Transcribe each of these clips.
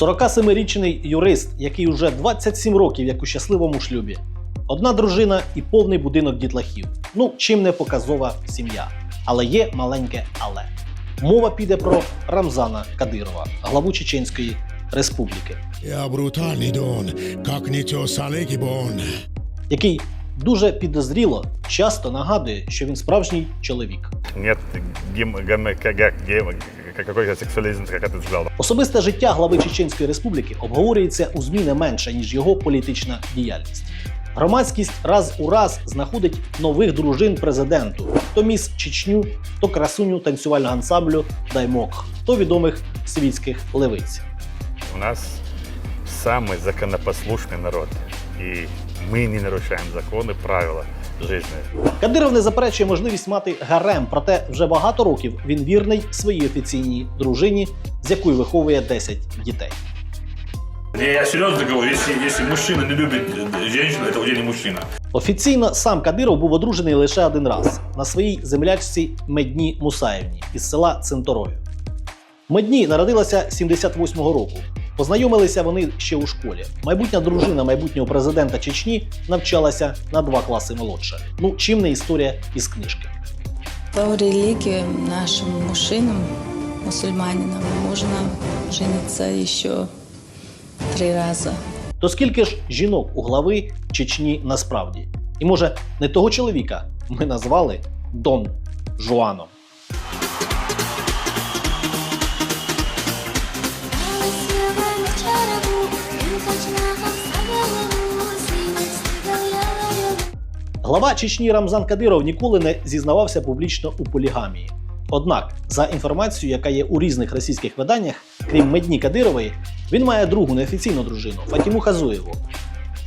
47-річний юрист, який уже 27 років як у щасливому шлюбі. Одна дружина і повний будинок дітлахів. Ну, чим не показова сім'я. Але є маленьке але. Мова піде про Рамзана Кадирова, главу Чеченської Республіки, Я брутальний дон, как нетесаний гібон. який дуже підозріло часто нагадує, що він справжній чоловік. Нет гем, гем, как, гем, какой-то сексуализм, как ты. Особисте життя глави Чеченської Республіки обговорюється у ЗМІ не менше, ніж його політична діяльність. Громадськість раз у раз знаходить нових дружин президенту: то міс Чечню, то красуню танцювального ансамблю Даймок, то відомих світських левиць. У нас самый законопослушный народ. И мы не нарушаем законы, правила жизни. Кадиров не заперечує можливість мати гарем, проте вже багато років він вірний своїй офіційній дружині, з якою виховує 10 дітей. Не, я серьезно говорю, если, если мужчина не любит э, женщину, это уже не мужчина. Офіційно сам Кадиров був одружений лише один раз на своїй землячці Медні Мусаєвні із села Центорою. Медні народилася 78-го року. Познайомилися вони ще у школі. Майбутня дружина майбутнього президента Чечні навчалася на два класи молодше. Ну, чим не історія із книжки. По религии нашим мужчинам, мусульманинам, можно жениться еще три раза. То скільки ж жінок у глави Чечні насправді? І може не того чоловіка ми назвали Дон Жуаном. Глава Чечні Рамзан Кадиров ніколи не зізнавався публічно у полігамії. Однак, за інформацією, яка є у різних російських виданнях, крім Медні Кадирової, він має другу неофіційну дружину Фатіму Хазуєву,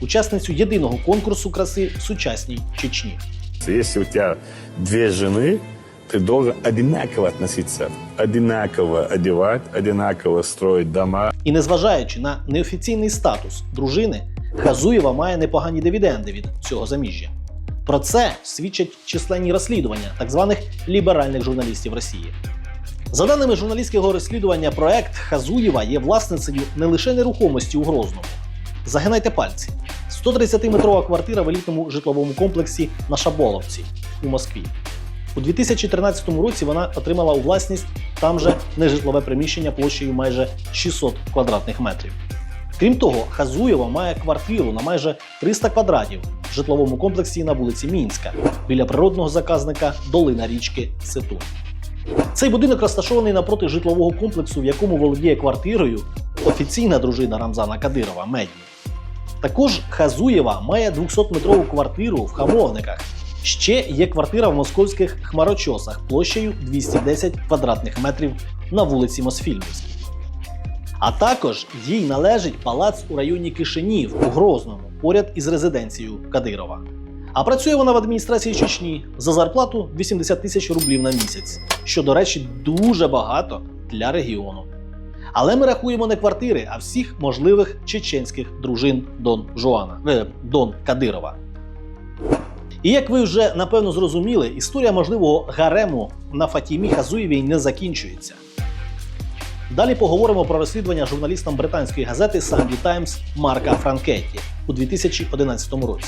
учасницю єдиного конкурсу краси в сучасній Чечні. Если у тебя две жены, ты должен одинаково относиться, одинаково одевать, одинаково строить дома. І незважаючи на неофіційний статус дружини, Хазуєва має непогані дивіденди від цього заміжжя. Про це свідчать численні розслідування так званих ліберальних журналістів Росії. За даними журналістського розслідування, проект Хазуєва є власницею не лише нерухомості у Грозному. Загинайте пальці. 130-метрова квартира в елітному житловому комплексі на Шаболовці у Москві. У 2013 році вона отримала у власність там же нежитлове приміщення площею майже 600 квадратних метрів. Крім того, Хазуєва має квартиру на майже 300 квадратів в житловому комплексі на вулиці Мінська біля природного заказника долина річки Ситун. Цей будинок розташований напроти житлового комплексу, в якому володіє квартирою офіційна дружина Рамзана Кадирова Медні. Також Хазуєва має 200-метрову квартиру в Хамовниках. Ще є квартира в московських хмарочосах площею 210 квадратних метрів на вулиці Мосфільмівській. А також їй належить палац у районі Кишинів у Грозному, поряд із резиденцією Кадирова. А працює вона в адміністрації Чечні за зарплату 80 тисяч рублів на місяць, що, до речі, дуже багато для регіону. Але ми рахуємо не квартири, а всіх можливих чеченських дружин Дон Жуана, е, Дон Кадирова. І як ви вже напевно зрозуміли, історія можливого гарему на Фатімі Хазуєвій не закінчується. Далі поговоримо про розслідування журналістам британської газети Sunday Times Марка Франкетті у 2011 році.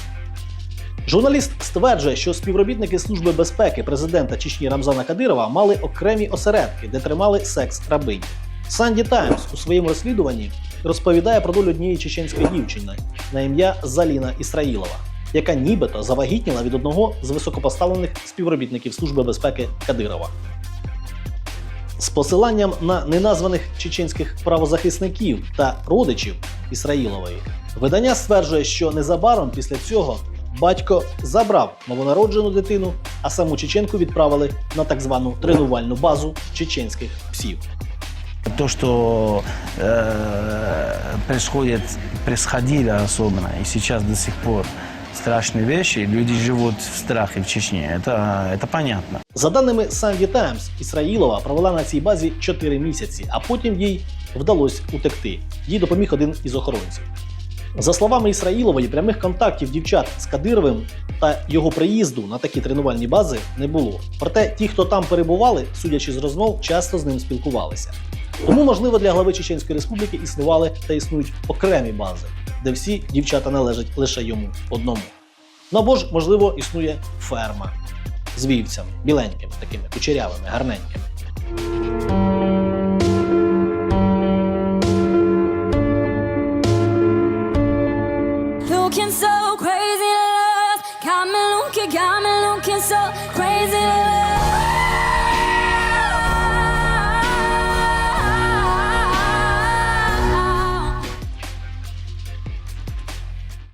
Журналіст стверджує, що співробітники Служби безпеки президента Чечні Рамзана Кадирова мали окремі осередки, де тримали секс рабинь. Sunday Times у своєму розслідуванні розповідає про долю однієї чеченської дівчини на ім'я Заліна Ісраїлова, яка нібито завагітніла від одного з високопоставлених співробітників Служби безпеки Кадирова. З посиланням на неназваних чеченських правозахисників та родичів Ісраїлової, видання стверджує, що незабаром після цього батько забрав новонароджену дитину, а саму Чеченку відправили на так звану тренувальну базу чеченських псів. То, что э, происходит, происходило особенно, и до сих пор страшные вещи, люди живут в страхе в Чечне, это, это понятно. За даними Sunday Times, Ісраїлова провела на цій базі 4 місяці, а потім їй вдалося утекти. Їй допоміг один із охоронців. За словами Ісраїлової, прямих контактів дівчат з Кадировим та його приїзду на такі тренувальні бази не було. Проте ті, хто там перебували, судячи з розмов, часто з ним спілкувалися. Тому, можливо, для глави Чеченської республіки існували та існують окремі бази, де всі дівчата належать лише йому одному. Ну або ж, можливо, існує ферма з вівцями, біленькими, такими кучерявими, гарненькими.